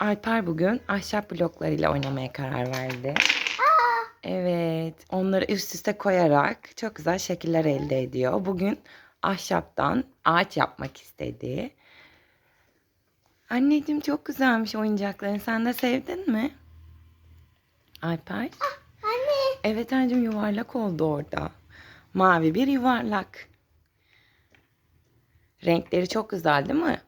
Alper bugün ahşap bloklarıyla oynamaya karar verdi. Evet, onları üst üste koyarak çok güzel şekiller elde ediyor. Bugün ahşaptan ağaç yapmak istedi. Anneciğim çok güzelmiş oyuncakların. Sen de sevdin mi? Alper? Anne. Evet anneciğim yuvarlak oldu orada. Mavi bir yuvarlak. Renkleri çok güzel değil mi?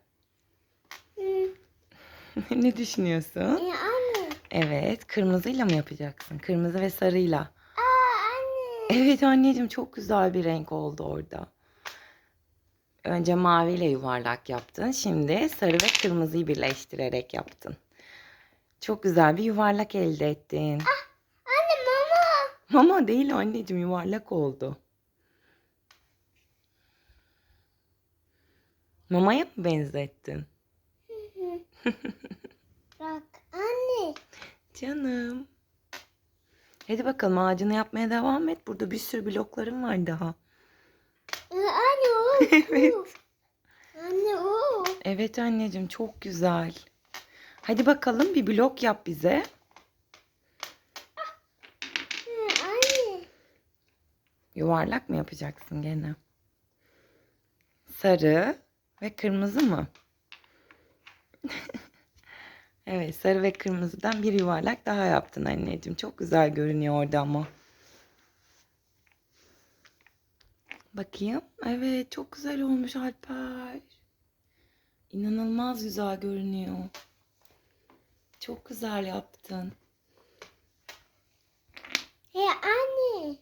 Ne düşünüyorsun? E, anne. Evet, kırmızıyla mı yapacaksın? Kırmızı ve sarıyla. Aa anne. Evet anneciğim çok güzel bir renk oldu orada. Önce maviyle yuvarlak yaptın. Şimdi sarı ve kırmızıyı birleştirerek yaptın. Çok güzel bir yuvarlak elde ettin. Anne mama. Ama değil anneciğim yuvarlak oldu. Mamaya mı benzettin? Bak anne. Canım. Hadi bakalım ağacını yapmaya devam et. Burada bir sürü bloklarım var daha. E, anne o. Evet. Anne o. Evet anneciğim çok güzel. Hadi bakalım bir blok yap bize. Hı, anne. Yuvarlak mı yapacaksın gene? Sarı ve kırmızı mı? evet sarı ve kırmızıdan bir yuvarlak daha yaptın anneciğim. Çok güzel görünüyor orada ama. Bakayım. Evet çok güzel olmuş Alper. İnanılmaz güzel görünüyor. Çok güzel yaptın. He anne.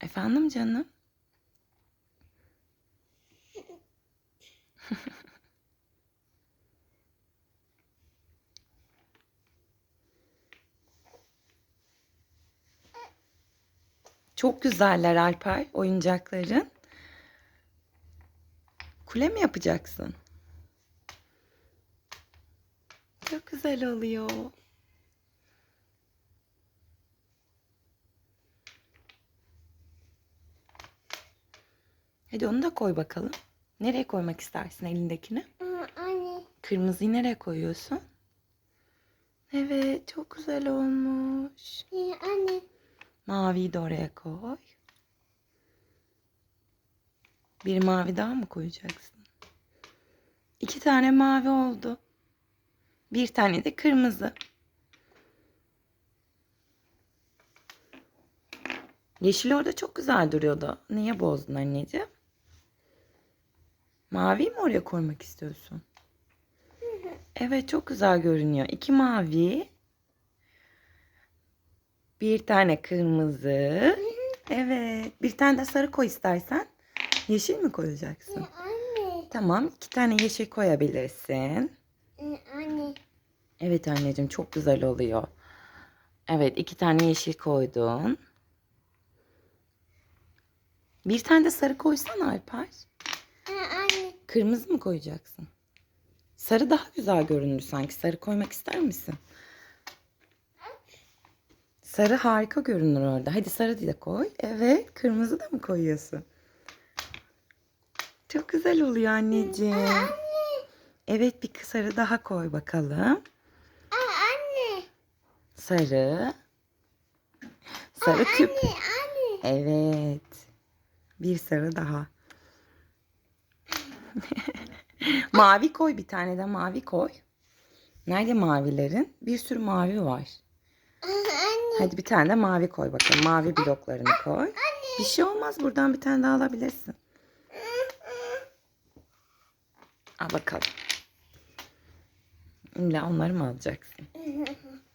Efendim canım? Çok güzeller Alper oyuncakların. Kule mi yapacaksın? Çok güzel oluyor. Hadi onu da koy bakalım. Nereye koymak istersin elindekini? Anne. Kırmızıyı nereye koyuyorsun? Evet, çok güzel olmuş. He anne. Maviyi de oraya koy. Bir mavi daha mı koyacaksın? İki tane mavi oldu. Bir tane de kırmızı. Yeşil orada çok güzel duruyordu. Niye bozdun anneciğim? Mavi mi oraya koymak istiyorsun? Evet çok güzel görünüyor. İki mavi. Bir tane kırmızı. Evet. Bir tane de sarı koy istersen. Yeşil mi koyacaksın? He anne. Tamam. iki tane yeşil koyabilirsin. He anne. Evet anneciğim çok güzel oluyor. Evet iki tane yeşil koydun. Bir tane de sarı koysan Alper. He anne. Kırmızı mı koyacaksın? Sarı daha güzel görünür sanki. Sarı koymak ister misin? Sarı harika görünür orada. Hadi sarı da koy. Evet. Kırmızı da mı koyuyorsun? Çok güzel oluyor anneciğim. Anne. Evet bir sarı daha koy bakalım. Aa anne. Sarı. Sarı küp. Anne anne. Evet. Bir sarı daha. mavi koy bir tane de mavi koy. Nerede mavilerin? Bir sürü mavi var. Hadi bir tane de mavi koy bakalım. Mavi bloklarını koy. Bir şey olmaz. Buradan bir tane daha alabilirsin. Al bakalım. İlla onları mı alacaksın?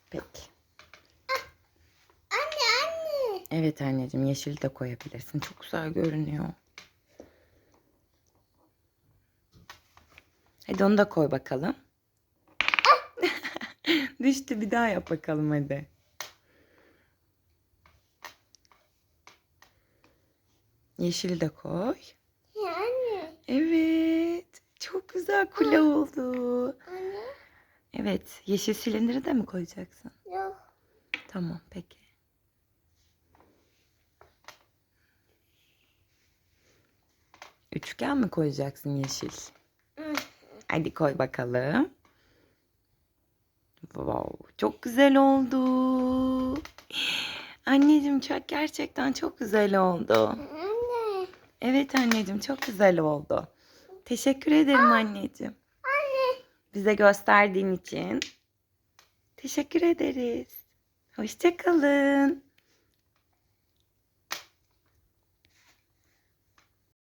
Peki. Anne anne. Evet anneciğim yeşil de koyabilirsin. Çok güzel görünüyor. Hadi onu da koy bakalım. Düştü bir daha yap bakalım hadi. Yeşil de koy. Anne. Evet. Çok güzel kule oldu. Anne. Evet. Yeşil silindiri de mi koyacaksın? Yok. Tamam peki. Üçgen mi koyacaksın yeşil? Hadi koy bakalım. Wow, çok güzel oldu. Anneciğim çok gerçekten çok güzel oldu. Evet anneciğim çok güzel oldu. Teşekkür ederim anneciğim. Anne. Bize gösterdiğin için teşekkür ederiz. Hoşça kalın.